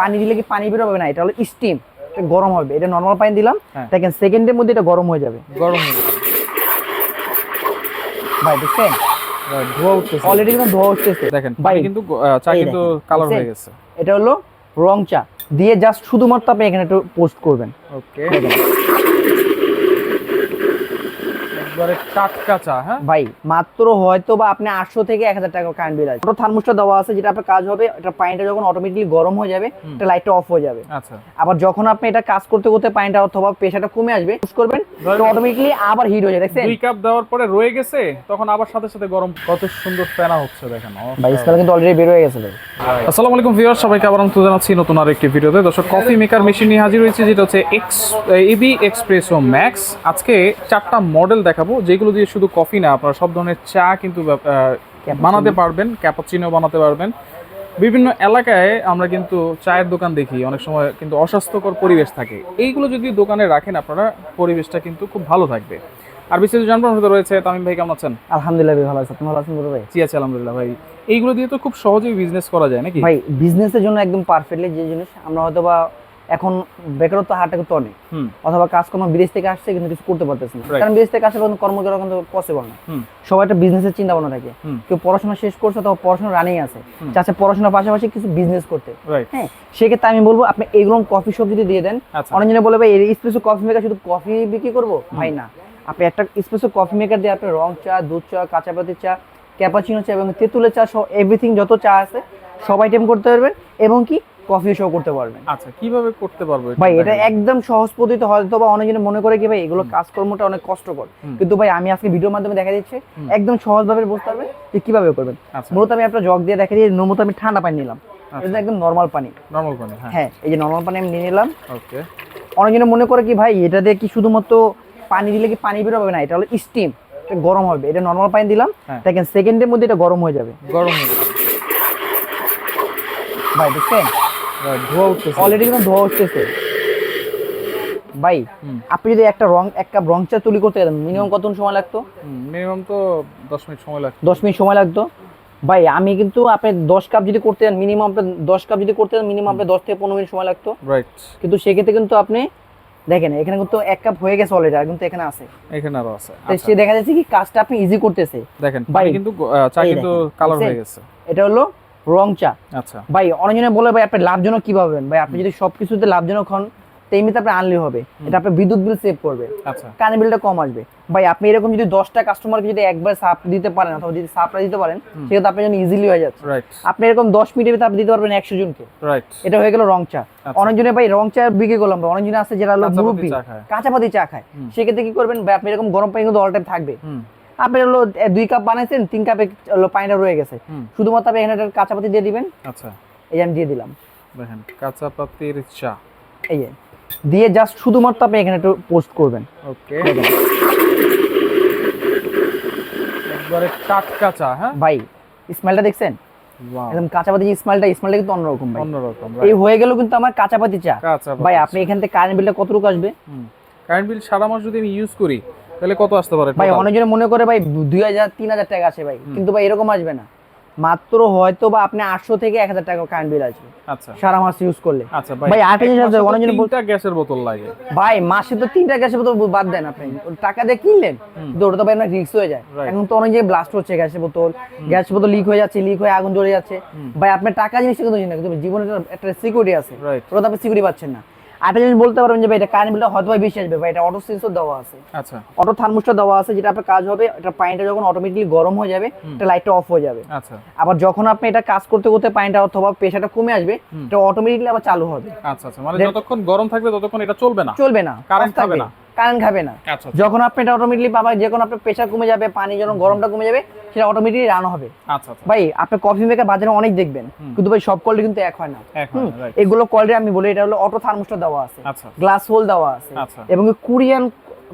পানি দিলে কি পানি বেরোবে না? এটা হলো স্টিম গরম হবে। এটা নর্মাল পানি দিলাম হ্যাঁ। দেখেন সেকেন্ডের মধ্যে এটা গরম হয়ে যাবে। গরম হয়ে যাবে। ভাই দেখছেন? ধোয়া উঠতেছে। অলরেডি কিন্তু ধোয়া উঠতেছে। দেখেন ভাই কিন্তু চা কিন্তু কালার হয়ে গেছে। এটা হলো রং চা। দিয়ে জাস্ট শুধুমাত্র আপনি এখানে একটু পোস্ট করবেন। ওকে একবারে টাটকা চা হ্যাঁ? ভাই মাত্র হয়তো বা আপনি আটশো থেকে এক হাজার টাকা কারেন্ট বিল আছে। ওটা থার্মোস্টার দেওয়া আছে যেটা আপনার কাজ হবে এটা পানিটা যখন গরম হয়ে যাবে এটা লাইটটা অফ হয়ে যাবে। আচ্ছা। আবার যখন আপনি এটা কাজ করতে করতে পানিটা অথবা প্রেশারটা কমে আসবে পুশ করবেন আবার হিট হয়ে যায় দেখছেন? দুই কাপ দেওয়ার পরে রয়ে গেছে তখন আবার সাথে সাথে গরম কত সুন্দর ফেনা হচ্ছে দেখেন ভাই স্মেল কিন্তু অলরেডি বের হয়ে গেছে আসসালামু আলাইকুম ভিউয়ার সবাইকে আবার আমন্ত্রণ জানাচ্ছি নতুন আরেকটি ভিডিওতে। দর্শক কফি মেকার মেশিন নিয়ে হাজির হয়েছে যেটা হচ্ছে এক্স এবি এক্সপ্রেসো ম্যাক্স আজকে চারটা মডেল দেখাবো। যেগুলো দিয়ে শুধু কফি না আপনারা সব ধরনের চা কিন্তু বানাতে পারবেন ক্যাপাচিনো বানাতে পারবেন। বিভিন্ন এলাকায় আমরা কিন্তু চায়ের দোকান দেখি অনেক সময় কিন্তু অস্বাস্থ্যকর পরিবেশ থাকে। এইগুলো যদি দোকানে রাখেন আপনারা পরিবেশটা কিন্তু খুব ভালো থাকবে। আর বিস্তারিত জানবার মতো রয়েছে তামিম ভাই কেমন আছেন? আলহামদুলিল্লাহ ভাই ভালো আছে। আপনি ভালো আছেন ভাই? জি আছে আলহামদুলিল্লাহ ভাই। এইগুলো দিয়ে তো খুব সহজেই বিজনেস করা যায় নাকি? ভাই বিজনেসের জন্য একদম পারফেক্টলি যে জিনিস আমরা হয়তো বা এখন বেকারত্ব হারটা কিন্তু অনেক। অথবা কাজকর্ম বিদেশ থেকে আসছে কিন্তু কিছু করতে পারতেছে না। কারণ বিদেশ থেকে আসলে কোনো কর্ম করা কিন্তু পসিবল না। সবাই একটা বিজনেসের চিন্তা ভাবনা থাকে কেউ পড়াশোনা শেষ করছে অথবা পড়াশোনা রানিং আছে। চাচ্ছে পড়াশোনার পাশাপাশি কিছু বিজনেস করতে। হ্যাঁ সেক্ষেত্রে আমি বলব আপনি এগুলো কফি শপ যদি দিয়ে দেন আচ্ছা। অনেকজনে বলে ভাই স্পেশাল কফি মেকার শুধু কফি বিক্রি করব? ভাই না। আপনি একটা স্পেশাল কফি মেকার দিয়ে আপনি রং চা দুধ চা কাঁচা পাতির চা ক্যাপাচিনো চা এবং তেঁতুলের চা সব এভরিথিং যত চা আছে সব আইটেম করতে পারবেন। এবং কি কফি শো করতে পারবেন আচ্ছা কীভাবে করতে পারব ভাই এটা একদম সহজ পদ্ধতি হয়তো বা অনেকজনে মনে করে কি ভাই এগুলো কাজকর্মটা অনেক কষ্টকর। কিন্তু ভাই আমি আজকে ভিডিওর মাধ্যমে দেখা দিচ্ছি। একদম সহজভাবে বুঝতে পারবেন যে কীভাবে করবেন। আচ্ছা। মূলত আমি একটা জগ দিয়ে দেখা দিই মূলত আমি ঠান্ডা পানি নিলাম। আচ্ছা। এটা একদম নর্মাল পানি। নরমাল পানি হ্যাঁ। হ্যাঁ এই যে নর্মাল পানি আমি নিয়ে নিলাম। ওকে অনেকজনে মনে করে কি ভাই এটা দিয়ে কি শুধুমাত্র পানি দিলে কি পানি বেরোবে না এটা হলো স্টিম এটা গরম হবে। এটা নর্মাল পানি দিলাম হ্যাঁ। দেখেন সেকেন্ডের মধ্যে এটা গরম হয়ে যাবে। গরম হয়ে যাবে। ভাই দেখছেন? ধোয়া উঠতেছে। অলরেডি কিন্তু ধোয়া উঠতেছে। ভাই আপনি যদি একটা রং এক কাপ রং চা তৈরি করতে গেলেন মিনিমাম কত সময় লাগতো? মিনিমাম তো দশ মিনিট সময় লাগবে দশ মিনিট সময় লাগতো? ভাই আমি কিন্তু আপনি দশ কাপ যদি করতে যান মিনিমাম আপনি দশ কাপ যদি করতে যান মিনিমাম আপনি দশ থেকে পনেরো মিনিট সময় লাগতো। রাইট কিন্তু সেক্ষেত্রে কিন্তু আপনি দেখেন এখানে কিন্তু এক কাপ হয়ে গেছে অলরেডি আর কিন্তু এখানে আছে। এখানে আরও আছে। তো আচ্ছা। সে দেখা যাচ্ছে কি কাজটা আপনি ইজি করতেছে। দেখেন ভাই, কিন্তু চা কিন্তু কালার হয়ে গেছে। এটা হলো রং চা। আচ্ছা। ভাই অনেকজনে বলে ভাই আপনি লাভজনক হবেন? ভাই আপনি যদি সবকিছুতে লাভজনক হন তো এমনিতে আপনি আনলি হবে। এটা আপনার বিদ্যুৎ বিল সেভ করবে। আচ্ছা। কারেন্ট বিলটা কম আসবে। ভাই আপনি এরকম যদি দশটা কাস্টমারকে যদি একবার সাপ দিতে পারেন অথবা যদি দিতে পারেন সেক্ষেত্রে আপনার জন্য ইজিলি হয়ে যাচ্ছে। আপনি এরকম দশ মিনিটের ভিতরে আপনি দিতে পারবেন একশো জনকে। এটা হয়ে গেল রং চা। আচ্ছা। অনেকজনে ভাই রং চা বিক্রি করলাম অনেকজনে আছে যারা হলো কাঁচা পাতি মুরব্বী। চা খায়। কাঁচাপাতি চা খায়। সেক্ষেত্রে কি করবেন ভাই আপনি এরকম গরম পানি কিন্তু অল টাইম থাকবে আপনি হলো দুই কাপ বানাইছেন তিন কাপে হলো পানিটা রয়ে গেছে। শুধুমাত্র আপনি এখানে একটা কাঁচাপাতি দিয়ে দিবেন। আচ্ছা। এই আমি দিয়ে দিলাম। দেখেন কাঁচা পাতির চা। এই দিয়ে জাস্ট শুধুমাত্র আপনি এখানে একটু পোস্ট করবেন। ওকে একবারে টাটকা চা হ্যাঁ? ভাই স্মেলটা দেখছেন? একদম কাঁচাপাতি যে স্মেলটা স্মেলটা কিন্তু অন্যরকম ভাই। অন্যরকম এই হয়ে গেল কিন্তু আমার চা। কাঁচা ভাই আপনি এখান থেকে কারেন্ট বিলটা কতটুকু আসবে? কারেন্ট বিল সারা মাস যদি আমি ইউজ করি তাহলে কত আসতে পারে ভাই? অনেকজনে মনে করে ভাই দুই হাজার তিন হাজার টাকা আসে ভাই। কিন্তু ভাই এরকম আসবে না। মাত্র হয়তো বা আপনি আটশো থেকে এক হাজার টাকা কারেন্ট বিল আসবে আচ্ছা। সারা মাস ইউজ করলে। আচ্ছা ভাই আছে, মাসে তো অনেকজনে বল- তিনটা গ্যাসের বোতল লাগে। ভাই মাসে তো তিনটা গ্যাসের বোতল বাদ দেন আপনি। টাকা দিয়ে কিনলেন কিন্তু ওটা তো ভাই আপনার রিক্স হয়ে যায়। এখন তো অনেক জায়গায় ব্লাস্ট হচ্ছে গ্যাসের বোতল। গ্যাস বোতল লিক হয়ে যাচ্ছে লিক হয়ে আগুন জ্বলে যাচ্ছে। ভাই আপনার টাকা জিনিসটা কিন্তু না জীবনে একটা- সিকিউরিটি আছে। ওটা তো আপনি সিকিউরিটি পাচ্ছেন না। আরেকটা যদি বলতে পারবেন যে ভাই এটা কারেন্ট বিলটা হয়তো বেশি আসবে ভাই এটা অটো সেন্সর দেওয়া আছে। আচ্ছা। অটো থার্মোস্টার দেওয়া আছে যেটা আপনার কাজ হবে এটা পানিটা যখন অটোমেটিকলি গরম হয়ে যাবে এটা লাইটটা অফ হয়ে যাবে। আচ্ছা। আবার যখন আপনি এটা কাজ করতে করতে পানিটা অথবা প্রেশারটা কমে আসবে এটা অটোমেটিকলি আবার চালু হবে। আচ্ছা আচ্ছা। মানে যতক্ষণ গরম থাকবে ততক্ষণ এটা চলবে না। চলবে না কারেন্ট থাকবে না। কারেন্ট খাবে না। আচ্ছা যখন আপনি এটা অটোমেটিকলি পাবেন যখন আপনার প্রেশার কমে যাবে পানি যখন গরমটা কমে যাবে সেটা অটোমেটিকলি রান হবে। আচ্ছা আচ্ছা। ভাই আপনি কফি মেকার বাজারে অনেক দেখবেন কিন্তু ভাই সব কোয়ালিটি কিন্তু এক হয় না. এগুলো কোয়ালিটি আমি বলি এটা হলো অটো থার্মোস্টার দেওয়া আছে। আচ্ছা। গ্লাস হোল দেওয়া আছে। আচ্ছা। এবং কোরিয়ান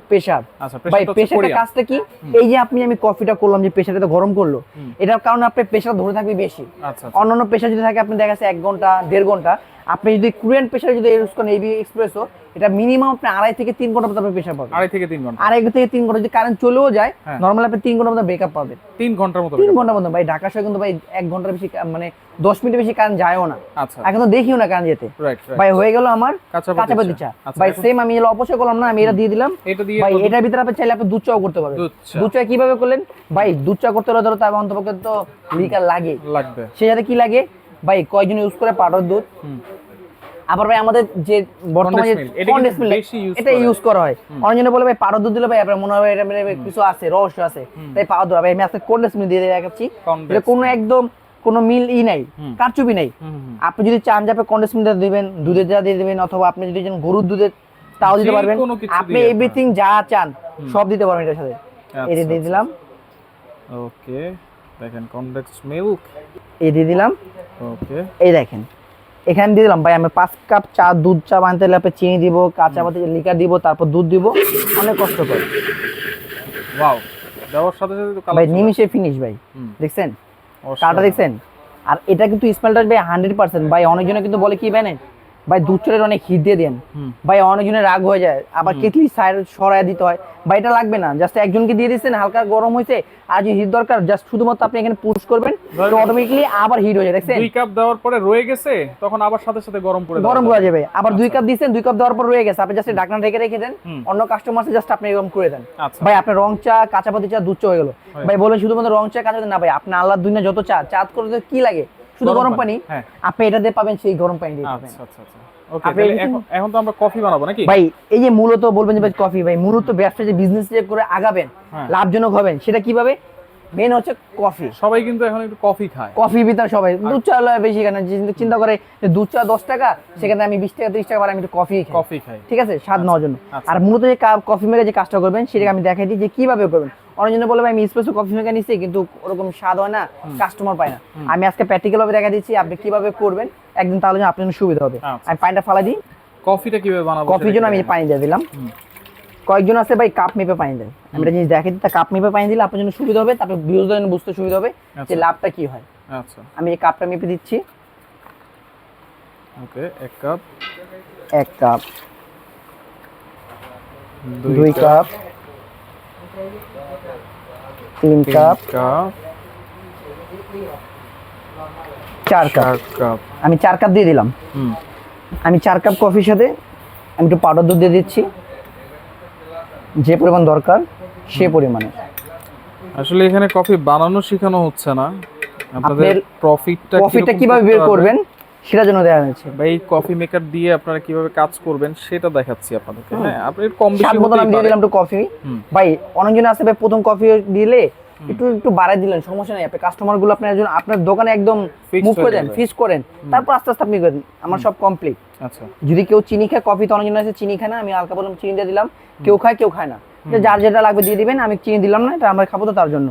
প্রেশার আচ্ছা ভাই প্রেসারটা কাজটা কি? এই যে আপনি আমি কফিটা করলাম যে প্রেশারটা গরম করল। এটার কারণে আপনার ধরে থাকবে বেশি। আচ্ছা আচ্ছা। অন্যান্য যদি থাকে আপনি দেখা যাচ্ছে এক ঘণ্টা দেড় ঘণ্টা। আপনি যদি কোরিয়ান যদি ইউজ করেন এবি এক্সপ্রেসও এটা মিনিমাম আপনি আড়াই থেকে তিন ঘণ্টা মতো আপনি পাবেন। আড়াই থেকে তিন ঘণ্টা। আড়াই থেকে তিন ঘণ্টা যদি কারেন্ট চলেও যায় হ্যাঁ। নর্মাল আপনি তিন ঘণ্টা মতো ব্রেকআপ পাবেন। তিন ঘণ্টার মতো তিন ঘণ্টার মতো ভাই ঢাকা শহরে কিন্তু ভাই এক ঘণ্টার বেশি মানে দশ মিনিটের বেশি কারেন্ট যায়ও না। এখন তো দেখিও না কারেন্ট যেতে। ভাই হয়ে গেল আমার চা। ভাই সেম আমি অপচয় করলাম না আমি এটা দিয়ে দিলাম। এটা দিয়ে ভাই এটার ভিতরে আপনি চাইলে আপনি দুধ চাও করতে পারবেন। দুধ চা। কীভাবে করলেন? ভাই দুধ চা করতে হলে ধরো তার অন্তপক্ষে তো লিকার লাগে। লাগবে। সাথে কি লাগে? ভাই কয়জন ইউজ করে? পাউডার দুধ। আবার ভাই আমাদের যে বর্তমানে কন্ডেন্স মিল্ক এটা ইউজ করা। হয়। অনেকজনে বলে ভাই পাউডার দুধ দিলে ভাই আপনার মনে হয় এটা মানে কিছু আছে রহস্য আছে। তাই পাউডার ভাই আমি আজকে কন্ডেন্স মিল্ক দিয়ে দেখাচ্ছি। এটা কোনো একদম কোনো মিল ই নাই। কারচুপি নাই। আপনি যদি চান যে আপনি কন্ডেন্স মিল্ক দিবেন দুধের যা দিয়ে দিবেন অথবা আপনি যদি গরুর দুধের তাও দিতে পারবেন। আপনি এভরিথিং যা চান সব দিতে পারবেন এটার সাথে। এই যে আচ্ছা, দিয়ে দিলাম। ওকে দেখেন কনডেক্স মিল্ক এই দিয়ে দিলাম। ওকে। এই দেখেন এখানে দিয়ে দিলাম। ভাই আমি পাঁচ কাপ চা দুধ চা বানাতে হলে আপনি চিনি দিব কাঁচা পাতি লিকার দিব তারপর দুধ দিব। অনেক কষ্ট করে। ওয়াও দেওয়ার সাথে সাথে ভাই নিমিশে ফিনিশ ভাই। দেখছেন? কাটা দেখছেন? আর এটা কিন্তু স্মেলটা ভাই হান্ড্রেড পার্সেন্ট ভাই অনেকজনে কিন্তু বলে কি জানেন ভাই দুধ চলের অনেক হিট দিয়ে দেন। ভাই অনেকজনের রাগ হয়ে যায়। আবার কেটলি সাইড সরায় দিতে হয়। ভাই এটা লাগবে না। জাস্ট একজনকে দিয়ে দিচ্ছেন হালকা গরম হয়েছে আর যদি হিট দরকার জাস্ট শুধুমাত্র আপনি এখানে পুশ করবেন অটোমেটিকলি আবার হিট হয়ে যায় দেখছেন? দুই কাপ দেওয়ার পরে রয়ে গেছে তখন আবার সাথে সাথে গরম করে গরম করা যাবে। আবার দুই কাপ দিচ্ছেন দুই কাপ দেওয়ার পর রয়ে গেছে। আপনি জাস্ট ঢাকনা ঢেকে রেখে দেন। অন্য কাস্টমার জাস্ট আপনি এরকম করে দেন। আচ্ছা। ভাই আপনার রং চা কাঁচা পাতি চা দুধ চা হয়ে গেল। ভাই বলেন শুধুমাত্র রং চা কাঁচা না ভাই আপনি আল্লাহর দুনিয়া যত চা চাঁদ করতে কি লাগে? শুধু গরম পানি, হ্যাঁ। আপনি এটা দিয়ে পাবেন সেই গরম পানি দিয়ে পাবেন। আচ্ছা আচ্ছা। আচ্ছা everything- এখন তো আমরা কফি বানাবো নাকি? ভাই এই যে মূলত বলবেন যে কফি ভাই মূলত ব্যবসা যে বিজনেস করে আগাবেন হ্যাঁ। লাভজনক হবেন সেটা কীভাবে? মেন হচ্ছে কফি। সবাই কিন্তু এখন একটু কফি খায়। কফি ভিতর সবাই দুধ চা বেশি কেন? চিন্তা করে যে দুধ চা দশ টাকা সেখানে আমি বিশ টাকা ত্রিশ টাকা আমি একটু কফি কফি খায় ঠিক আছে? স্বাদ নেওয়ার জন্য। আচ্ছা। আর মূলত যে কফি মেকার যে কাজটা করবেন সেটাকে আমি দেখাই দিই যে কীভাবে করবেন। অনেকজন বলে ভাই আমি স্পেশাল কফি মেকার নিচ্ছি কিন্তু ওরকম স্বাদ হয় না কাস্টমার পায় না। আমি আজকে প্র্যাকটিক্যাল ভাবে দেখা দিচ্ছি আপনি কীভাবে করবেন একদিন তাহলে আপনার জন্য সুবিধা হবে। আচ্ছা। আমি পানিটা ফালা দিই। কফিটা কীভাবে বানাবো কফির জন্য আমি পানি দিয়ে দিলাম। কয়েকজন আছে ভাই কাপ মেপে পানি দেয় আমি একটা জিনিস দেখাই দিই তা কাপ মেপে পানি দিলে আপনার জন্য সুবিধা হবে তারপর জন্য বুঝতে সুবিধা হবে যে আচ্ছা। লাভটা কি হয়। আচ্ছা। আমি এই কাপটা মেপে দিচ্ছি। ওকে এক কাপ এক কাপ দুই কাপ তিন কাপ। চার কাপ। আমি চার কাপ দিয়ে দিলাম। আমি চার কাপ কফির সাথে আমি একটু পাউডার দুধ দিয়ে দিচ্ছি। যে পরিমাণ দরকার সে পরিমাণে। আসলে এখানে কফি বানানো শেখানো হচ্ছে না। আপনাদের প্রফিটটা কফিটা কীভাবে বের করবেন? সেটার জন্য দেওয়া হয়েছে। ভাই কফি মেকার দিয়ে আপনারা কীভাবে কাজ করবেন সেটা দেখাচ্ছি আপনাদেরকে হ্যাঁ? আপনি কম বেশি হতেই আমি দিয়ে দিলাম একটু কফি ভাই অনেকজন আছে ভাই প্রথম কফি দিলে একটু একটু বাড়াই দিলেন সমস্যা নেই। আপনি কাস্টমারগুলো আপনার জন্য আপনার দোকানে একদম মুভ করে দেন। ফিক্স করেন। তারপর আস্তে আস্তে আপনি করেন। আমার সব কমপ্লিট আচ্ছা। যদি কেউ চিনি খায় কফি তো অনেকজন আছে চিনি খায় না আমি হালকা বললাম চিনি দিয়ে দিলাম। কেউ খায় কেউ খায় না। যে যার যেটা লাগবে দিয়ে দিবেন আমি চিনি দিলাম না এটা আমরা খাব তো তার জন্য।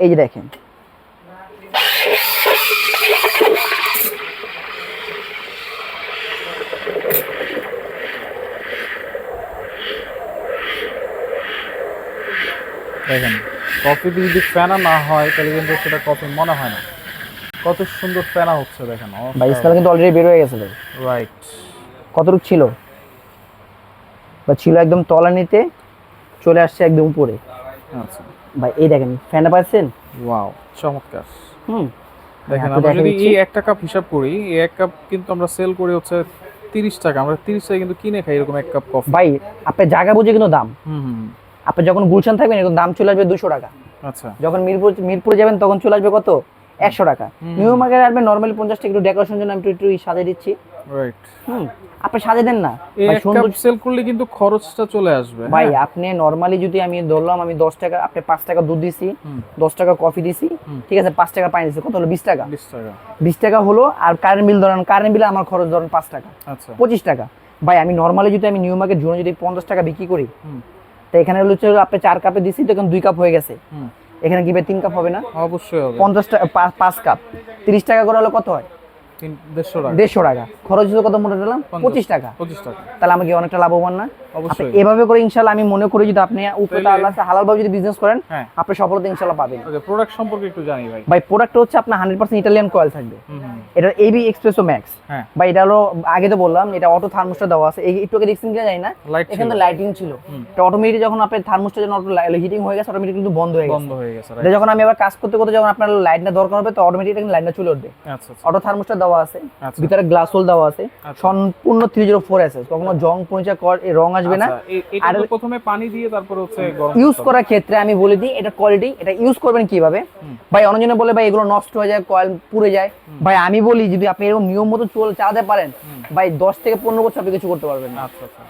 এই যে দেখেন। দেখেন কফিতে যদি ফেনা না হয় তাহলে কিন্তু সেটা কফি মনে হয় না। কত সুন্দর ফেনা হচ্ছে দেখেন ভাই স্কেল কিন্তু অলরেডি বের হয়ে গেছে ভাই। রাইট কতটুকু ছিল? বা ছিল একদম তলা নিতে চলে আসছে একদম উপরে। আচ্ছা। ভাই এই দেখেন ফ্যানটা পাচ্ছেন? ওয়াও চমৎকার। হুম। দেখেন আমরা যদি এই একটা কাপ হিসাব করি এই এক কাপ কিন্তু আমরা সেল করি হচ্ছে তিরিশ টাকা। আমরা তিরিশ টাকা কিন্তু কিনে খাই এরকম এক কাপ কফি ভাই আপনার জায়গা বুঝে কিন্তু দাম। হুম। আপনি যখন গুলশান থাকবেন এরকম দাম চলে আসবে দুশো টাকা। আচ্ছা। যখন মিরপুর মিরপুরে যাবেন তখন চলে আসবে কত? একশো টাকা। নিউ মার্কেট আসবে নর্মালি পঞ্চাশ টাকা একটু ডেকোরেশন জন্য আমি একটু একটু সাজিয়ে দিচ্ছি। রাইট হুম আপনি সাজিয়ে দেন না। সেল করলে কিন্তু খরচটা চলে আসবে। ভাই হ্যাঁ? আপনি নর্মালি যদি আমি ধরলাম আমি দশ টাকা আপনি পাঁচ টাকা দুধ দিছি দশ টাকা কফি দিছি ঠিক আছে পাঁচ টাকা পানি দিছি কত হলো? বিশ টাকা। বিশ টাকা। বিশ টাকা হলো আর কারেন্ট বিল ধরেন কারেন্ট বিলে আমার খরচ ধরেন পাঁচ টাকা। আচ্ছা। পঁচিশ টাকা। ভাই আমি নর্মালি যদি আমি নিউ মার্কেট জোনে যদি পঞ্চাশ টাকা বিক্রি করি তো এখানে হলো হচ্ছে আপনি চার কাপে দিছি এখন দুই কাপ হয়ে গেছে। এখানে কি তিন কাপ হবে না? অবশ্যই হবে। পঞ্চাশ টাকা পাঁচ- কাপ। তিরিশ টাকা করে হলো কত হয়? দেড়শো টাকা। দেড়শো টাকা। খরচ কত মোটা দিলাম পঁচিশ টাকা। পঁচিশ টাকা। তাহলে আমাকে অনেকটা লাভবান না? অবশ্যই। এভাবে করে ইনশাল্লাহ আমি মনে করি যদি আপনি উপরে আল্লাহ হালাল ভাবে যদি বিজনেস করেন হ্যাঁ। আপনি সফলতা ইনশাল্লাহ পাবেন। ওকে প্রোডাক্ট সম্পর্কে একটু জানি ভাই। ভাই প্রোডাক্ট হচ্ছে আপনার কয়েল থাকবে। এটা এবি এক্সপ্রেসো ম্যাক্স বা এটা হলো আগে তো বললাম এটা অটো দেওয়া আছে। এই একটু আগে দেখছেন কিনা জানি না। এখানে লাইটিং ছিল। এটা অটোমেটিক যখন আপনার থার্মোস্টার যখন অটো হিটিং হয়ে গেছে অটোমেটিক কিন্তু বন্ধ হয়ে গেছে। বন্ধ হয়ে গেছে এটা যখন আমি আবার কাজ করতে করতে যখন আপনার লাইটটা দরকার হবে তো অটোমেটিক লাইনটা চলে উঠবে। আচ্ছা আচ্ছা। অটো থার্মোস্টার দেওয়া আছে। আচ্ছা। ভিতরে গ্লাস হোল দেওয়া আছে। আচ্ছা। সম্পূর্ণ থ্রি জিরো ফোর এস কখনো জং পঞ্চা রং আসবে না। আচ্ছা, তো প্রথমে পানি দিয়ে তারপর হচ্ছে ইউজ করার ক্ষেত্রে আমি বলে দিই এটা কোয়ালিটি এটা ইউজ করবেন কীভাবে? ভাই অনেকজনে বলে ভাই এগুলো নষ্ট হয়ে যায় কয়েল পুড়ে যায়। ভাই আমি বলি যদি আপনি এরকম নিয়ম মতো চল চালাতে পারেন ভাই দশ থেকে পনেরো বছর আপনি কিছু করতে পারবেন না। আচ্ছা আচ্ছা।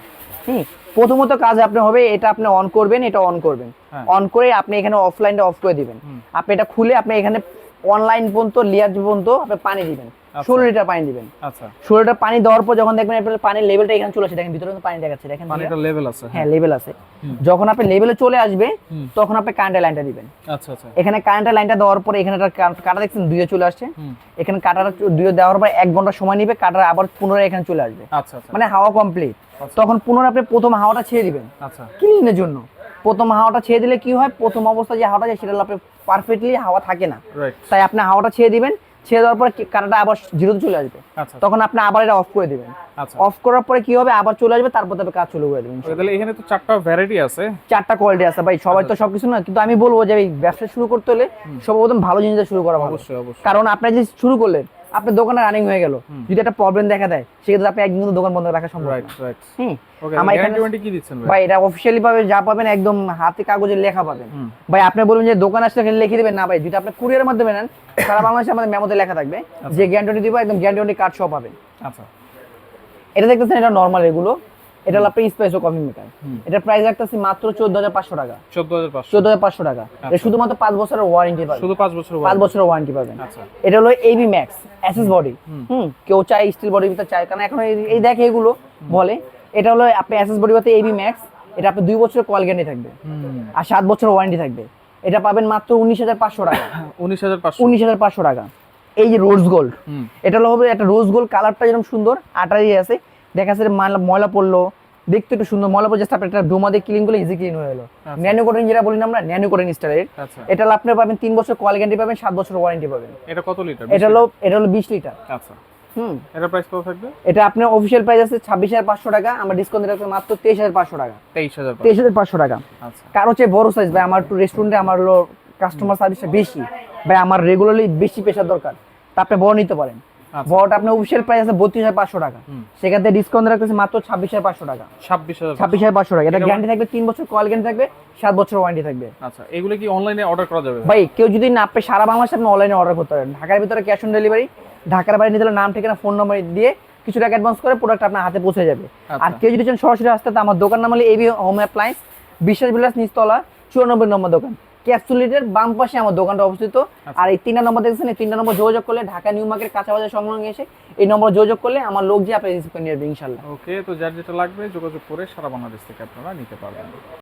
হুম। প্রথমত কাজ আপনি হবে এটা আপনি অন করবেন এটা অন করবেন। হ্যাঁ। অন করে আপনি এখানে অফলাইনটা অফ করে দিবেন। আপনি এটা খুলে আপনি এখানে অনলাইন পর্যন্ত লেয়ার পর্যন্ত আপনি পানি দিবেন। ষোলো লিটার পানি দিবেন। আচ্ছা। ষোলো লিটার পানি দেওয়ার পর যখন দেখবেন আপনার পানির লেভেলটা এখানে চলে আসে দেখেন ভিতরে পানি দেখাচ্ছে দেখেন পানিটা লেভেল আছে হ্যাঁ। লেভেল আছে। যখন আপনি লেভেলে চলে আসবে তখন আপনি কারেন্টের লাইনটা দিবেন। আচ্ছা আচ্ছা। এখানে কারেন্টের লাইনটা দেওয়ার পরে এখানে কাটা দেখছেন দুইয়ে চলে আসছে। এখানে কাটাটা চু- দুইয়ে দেওয়ার পর এক ঘণ্টা সময় নিবে কাটার আবার পুনরায় এখানে চলে আসবে। আচ্ছা আচ্ছা। মানে হাওয়া কমপ্লিট তখন পুনরায় আপনি প্রথম হাওয়াটা ছেড়ে দিবেন। আচ্ছা। ক্লিনের জন্য। প্রথম হাওয়াটা ছেড়ে দিলে কি হয়? প্রথম অবস্থায় যে হাওয়াটা যায় সেটা আপনি পারফেক্টলি হাওয়া থাকে না। তাই আপনি হাওয়াটা ছেড়ে দিবেন ছেড়ে দেওয়ার পরে কানাটা আবার জিরোতে চলে আসবে আচ্ছা তখন আপনি আবার এটা অফ করে দিবেন। আচ্ছা। অফ করার পরে কি হবে? আবার চলে আসবে তারপর তবে কাজ শুরু করে দেবেন তাহলে এখানে তো চারটা ভ্যারাইটি আছে। চারটা কোয়ালিটি আছে ভাই সবাই তো সবকিছু না কিন্তু আমি বলব যে এই ব্যবসা শুরু করতে হলে সর্বপ্রথম ভালো জিনিসটা শুরু করা ভালো। অবশ্যই অবশ্যই। কারণ আপনি যদি শুরু করলেন আপনার দোকানে রানিং হয়ে গেল। যদি একটা প্রবলেম দেখা দেয় সেক্ষেত্রে আপনি একদিন দোকান বন্ধ রাখা সম্ভব রাইট রাইট হুম। আমার এখানে কি দিচ্ছেন ভাই? ভাই এটা অফিসিয়ালি ভাবে যা পাবেন একদম হাতে কাগজে লেখা পাবেন। ভাই আপনি বলুন যে দোকান আসলে এখানে লিখে দিবেন? না ভাই যদি আপনি কুরিয়ারের মাধ্যমে নেন সারা বাংলাদেশে আমাদের মেমোতে লেখা থাকবে। যে গ্যারান্টি দিব একদম গ্যারান্টি কার্ড সহ পাবেন। আচ্ছা। এটা দেখতেছেন এটা নর্মাল এগুলো। এটা হলো আপনার স্পেসো কফি মেকার এটার প্রাইস রাখতেছি মাত্র চোদ্দ হাজার পাঁচশো টাকা। চোদ্দ হাজার চোদ্দ হাজার পাঁচশো টাকা। এটা শুধুমাত্র পাঁচ বছরের ওয়ারেন্টি পাবেন। শুধু পাঁচ বছর পাঁচ warranty। বছরের ওয়ারেন্টি পাবেন। আচ্ছা। এটা হলো এবি ম্যাক্স এসএস বডি হুম। কেউ চায় স্টিল ভিতরে চায় কারণ এখন এই- দেখে এগুলো বলে। এটা হলো আপনি এসএস বডি বলতে এবি ম্যাক্স এটা আপনি দুই বছরের কল গ্যারান্টি থাকবে। আর সাত বছরের ওয়ারেন্টি থাকবে। এটা পাবেন মাত্র উনিশ হাজার পাঁচশো টাকা। উনিশ হাজার পাঁচশো। উনিশ হাজার পাঁচশো টাকা। এই যে রোজ গোল্ড এটা হলো হবে একটা রোজ গোল্ড কালারটা যেরকম সুন্দর আটারি আছে। দেখা যাচ্ছে ময়লা পড়ল দেখতে একটু সুন্দর পড়ে জাস্ট ডোমা দিয়ে ক্লিন করলে ইজি ক্লিন হয়ে গেলো। ন্যানো কোটিং যেটা বলি আমরা ন্যানো কোটিং স্টাইলের আচ্ছা। এটা আপনি পাবেন তিন বছর কল গ্যারান্টি পাবেন সাত বছর ওয়ারেন্টি পাবেন। এটা কত লিটার এটা হলো এটা হলো বিশ লিটার আচ্ছা। হুম। এটা প্রাইস কত থাকবে? এটা আপনার অফিসিয়াল প্রাইস আছে ছাব্বিশ হাজার পাঁচশো টাকা আমরা ডিসকাউন্ট রাখব মাত্র তেইশ হাজার পাঁচশো টাকা। তেইশ হাজার তেইশ হাজার পাঁচশো টাকা। আচ্ছা। কারও চেয়ে বড় সাইজ ভাই আমার একটু রেস্টুরেন্টে আমার হলো কাস্টমার সার্ভিসটা বেশি। ভাই আমার রেগুলারলি বেশি পেশার দরকার। তা আপনি বড় নিতে পারেন। আচ্ছা। বড়টা আপনার অফিসিয়াল প্রাইস আছে বত্রিশ হাজার পাঁচশো টাকা। ডিসকাউন্ট রাখতেছে মাত্র ছাব্বিশ হাজার পাঁচশো টাকা। ছাব্বিশ হাজার ছাব্বিশ হাজার পাঁচশো টাকা। এটা গ্যারান্টি থাকবে তিন বছর কল গ্যারান্টি থাকবে সাত বছর ওয়ারেন্টি থাকবে। আচ্ছা এগুলো কি অনলাইনে অর্ডার করা যাবে? ভাই কেউ যদি না আপনি সারা বাংলাদেশে আপনি অনলাইনে অর্ডার করতে পারেন। ঢাকার ভিতরে ক্যাশ অন ডেলিভারি ঢাকার বাইরে নিতে নাম ঠিকানা ফোন নম্বর দিয়ে কিছু টাকা অ্যাডভান্স করে প্রোডাক্ট আপনার হাতে পৌঁছে যাবে। আচ্ছা। আর কেউ যদি চান সরাসরি আসতে আমার দোকান নাম হলো এবি হোম অ্যাপ্লায়েন্স বিশ্বাস বিলাস নিচতলা চুরানব্বই নম্বর দোকান। ক্যাপসুলেটের বাম পাশে আমার দোকানটা অবস্থিত। আচ্ছা। আর এই তিনটা নম্বর দেখছেন এই তিনটা নম্বর যোগাযোগ করলে ঢাকা নিউ মার্কেট কাঁচা বাজার সংলগ্ন এসে এই নম্বর যোগাযোগ করলে আমার লোক যে আপনি রিসিভ করে নিয়ে আসবে ইনশাল্লাহ ওকে তো যার যেটা লাগবে যোগাযোগ করে সারা বাংলাদেশ থেকে আপনারা নিতে পারবেন।